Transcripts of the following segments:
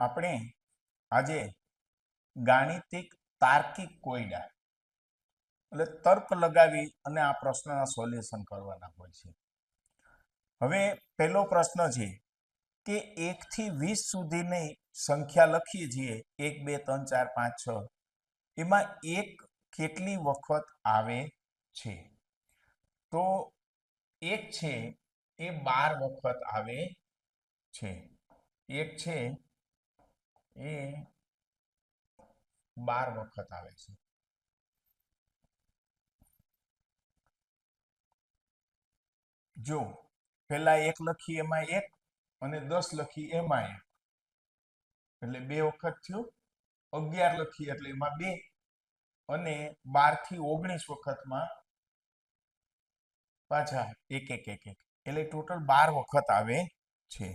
આપણે આજે ગાણિતિક તાર્કિક કોયડા એટલે તર્ક લગાવી અને આ પ્રશ્નના સોલ્યુશન કરવાના હોય છે. હવે પહેલો પ્રશ્ન છે કે એકથી વીસ સુધીની સંખ્યા લખીએ છીએ, એક, બે, ત્રણ, ચાર, પાંચ, છ, એમાં એક કેટલી વખત આવે છે? તો એક છે એ બાર વખત આવે છે. એક છે એ બાર વખત આવે છે. જો પેલા એક લખી એમાં એક અને દસ લખી એમાં એક. એટલે બે વખત થયું, અગિયાર લખી એટલે એમાં બે અને બારથી ઓગણીસ વખતમાં પાછા એક એક એક એક. એટલે ટોટલ બાર વખત આવે છે.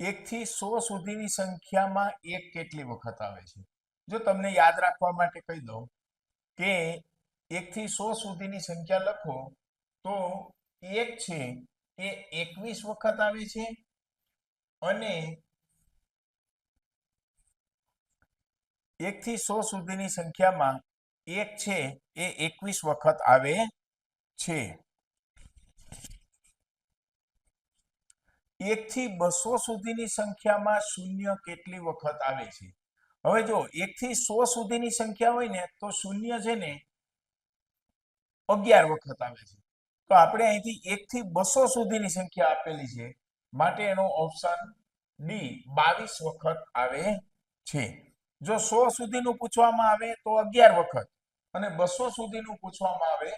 એક થી સો સુધીની સંખ્યામાં એક કેટલી વખત આવે છે? જો તમને યાદ રાખવા માટે કહી દઉં કે એક થી સો સુધીની સંખ્યા લખો, તો એક છે એ એકવીસ વખત આવે છે અને એક થી સો સુધીની સંખ્યામાં એક છે એ એકવીસ વખત આવે છે. એક થી બસો સુધીની સંખ્યામાં શૂન્ય કેટલી વખત આવે છે? હવે જો એક થી સો સુધીની સંખ્યા હોય ને, તો શૂન્ય છે ને અગિયાર વખત આવે છે. તો આપણે અહીંથી એક થી બસો સુધીની સંખ્યા આપેલી છે. માટે એનો ઓપ્શન ડી, બાવીસ વખત આવે છે. જો સો સુધીનું પૂછવામાં આવે, તો અગિયાર વખત. અને બસો સુધીનું પૂછવામાં આવે,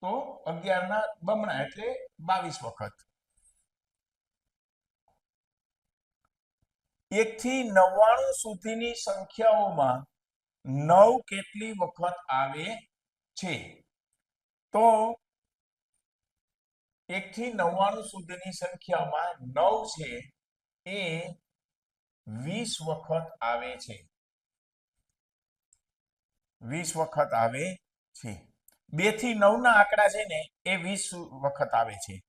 તો અગિયારના બમણા, એટલે બાવીસ વખત. એક થી નવ્વાણું સુધીની સંખ્યાઓમાં નવ કેટલી વખત આવે છે? તો એક થી નવ્વાણું સુધીની સંખ્યામાં નવ છે, એ વીસ વખત આવે છે. વીસ વખત આવે છે. બેથી નવ ના આંકડા છે ને, એ વીસ વખત આવે છે.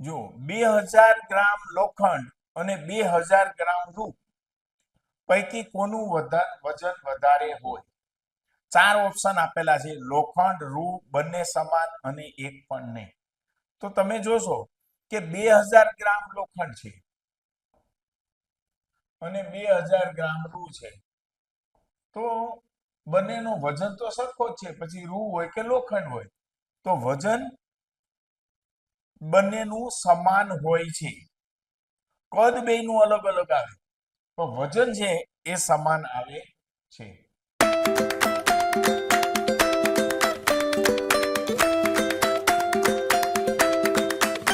જો બે હજાર ગ્રામ લોખંડ અને બે હજાર ગ્રામ રૂ પૈકી કોનું વજન વધારે હોય? ચાર ઓપ્શન આપેલા છે. લોખંડ રૂ બંને સમાન અને એક પણ નહીં. તો તમે જોશો કે બે હજાર ગ્રામ લોખંડ છે અને બે હજાર ગ્રામ રૂ છે. તો બંનેનું વજન તો સરખો જ છે. પછી રૂ હોય કે લોખંડ હોય? તો વજન બંનેનું સમાન હોય છે. કદ બેયનું અલગ અલગ આવે. તો વજન છે એ સમાન આવે છે.